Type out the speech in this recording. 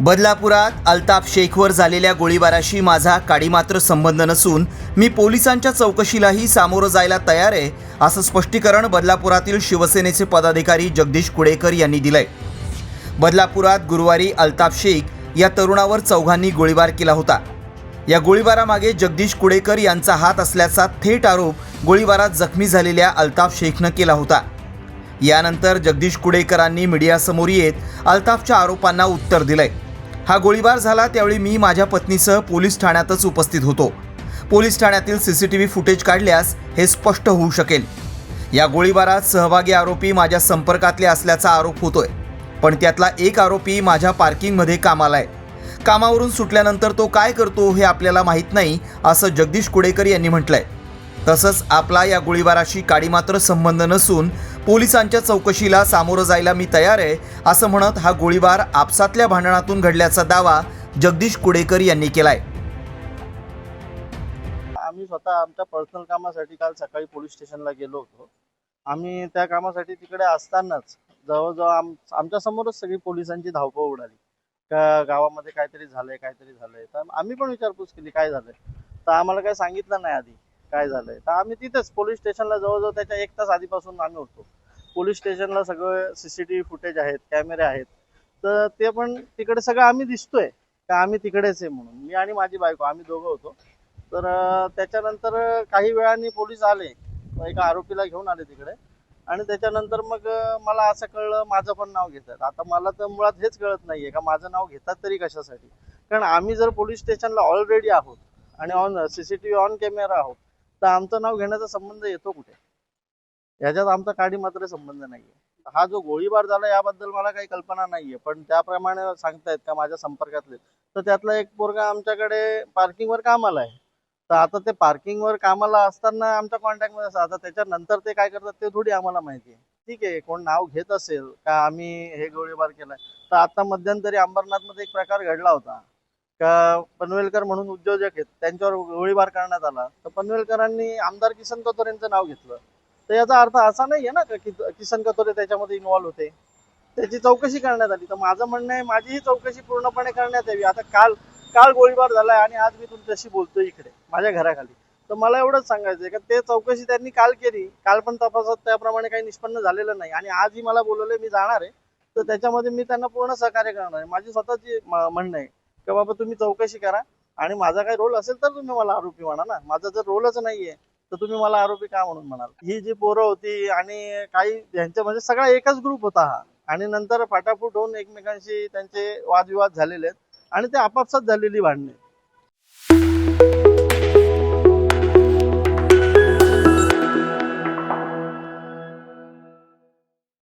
बदलापुरात अल्ताफ शेखवर झालेल्या गोळीबाराशी माझा काडीमात्र संबंध नसून मी पोलिसांच्या चौकशीलाही सामोरं जायला तयार आहे असं स्पष्टीकरण बदलापुरातील शिवसेनेचे पदाधिकारी जगदीश कुडेकर यांनी दिलंय. बदलापुरात गुरुवारी अल्ताफ शेख या तरुणावर चौघांनी गोळीबार केला होता. या गोळीबारामागे जगदीश कुडेकर यांचा हात असल्याचा थेट आरोप गोळीबारात जखमी झालेल्या अल्ताफ शेखनं केला होता. यानंतर जगदीश कुडेकरांनी मीडियासमोर येत अल्ताफच्या आरोपांना उत्तर दिलंय. हा गोळीबार झाला त्यावेळी मी माझ्या पत्नीसह पोलीस ठाण्यातच उपस्थित होतो. पोलीस ठाण्यातील सीसीटीव्ही फुटेज काढल्यास हे स्पष्ट होऊ शकेल. या गोळीबारात सहभागी आरोपी माझ्या संपर्कातले असल्याचा आरोप होतोय. पण त्यातला एक आरोपी माझ्या पार्किंगमध्ये कामाला आहे कामावरून सुटल्यानंतर तो काय करतो हे आपल्याला माहीत नाही असं जगदीश कुडेकर यांनी म्हटलंय. तसंच आपला या गोळीबाराशी काडीमात्र संबंध नसून पोलिसांच्या चौकशीला सामोरं जायला मी तयार आहे असं म्हणत हा गोळीबार आपसातल्या भांडणातून घडल्याचा दावा जगदीश कुडेकर यांनी केलाय. आम्ही स्वतः आमच्या पर्सनल कामासाठी काल सकाळी पोलीस स्टेशनला गेलो होतो. आम्ही त्या कामासाठी तिकडे असतानाच जवळजवळ आम आमच्या समोरच सगळी पोलिसांची धावपळ उडाली. का गावामध्ये काहीतरी झालंय काहीतरी झालंय. तर आम्ही पण विचारपूस केली काय झालंय? तर आम्हाला काही सांगितलं नाही आधी काय झालंय? तर आम्ही तिथेच पोलीस स्टेशनला जवळजवळ त्याच्या एक तास आधीपासून आम्ही होतो. पोलीस स्टेशनला सगळं सीसीटीव्ही फुटेज आहेत कॅमेरे आहेत. तर ते पण तिकडे सगळं आम्ही दिसतोय का आम्ही तिकडेच आहे म्हणून. मी आणि माझी बायको आम्ही दोघं होतो. तर त्याच्यानंतर काही वेळाने पोलीस आले. एका आरोपीला घेऊन आले तिकडे. आणि त्याच्यानंतर मग मला असं कळलं माझं पण नाव घेतात. आता मला तर मुळात हेच कळत नाहीये का माझं नाव घेतात तरी कशासाठी? कारण आम्ही जर पोलीस स्टेशनला ऑलरेडी आहोत आणि ऑन सीसीटीव्ही ऑन कॅमेरा आहोत तर आमचं नाव घेण्याचा संबंध येतो कुठे? याच्यात आमचा काडी मात्र संबंध नाहीये. हा जो गोळीबार झाला याबद्दल मला काही कल्पना नाहीये. पण त्याप्रमाणे सांगतायत का माझ्या संपर्कातले? तर त्यातला एक पोरगा आमच्याकडे पार्किंगवर कामाला आहे. तर आता ते पार्किंगवर कामाला असताना आमच्या कॉन्टॅक्टमध्ये असतात. आता त्याच्यानंतर ते काय करतात ते थोडी आम्हाला माहिती आहे. ठीक आहे कोण नाव घेत असेल का आम्ही हे गोळीबार केलाय? तर आता मध्यंतरी अंबरनाथमध्ये एक प्रकार घडला होता. का पनवेलकर म्हणून उद्योजक आहेत त्यांच्यावर गोळीबार करण्यात आला. तर पनवेलकरांनी आमदार किसन कतोरेंचं नाव घेतलं. तर याचा अर्थ असा नाहीये ना का कि- किसन कतोरे त्याच्यामध्ये इन्व्हॉल्व होते? त्याची चौकशी करण्यात आली. तर माझं म्हणणं आहे माझी ही चौकशी पूर्णपणे करण्यात यावी. आता काल काल गोळीबार झालाय आणि आज मी तुमच्याशी बोलतोय इकडे माझ्या घराखाली. तर मला एवढंच सांगायचं आहे का ते चौकशी त्यांनी काल केली. काल पण तपासात त्याप्रमाणे काही निष्पन्न झालेलं नाही. आणि आजही मला बोलवले मी जाणार आहे. तर त्याच्यामध्ये मी त्यांना पूर्ण सहकार्य करणार आहे. माझी स्वतःची म्हणणं आहे की बाबा तुम्ही चौकशी करा. आणि माझा काही रोल असेल तर तुम्ही मला आरोपी म्हणा ना. माझा जर रोलच नाहीये तर तुम्ही मला आरोपी का म्हणून म्हणाल? ही जी पोरं होती आणि काही यांच्या म्हणजे सगळा एकच ग्रुप होता हा. आणि नंतर फाटाफूट होऊन एकमेकांशी त्यांचे वादविवाद झालेले आहेत आणि ते आपापसात झालेली भांडणे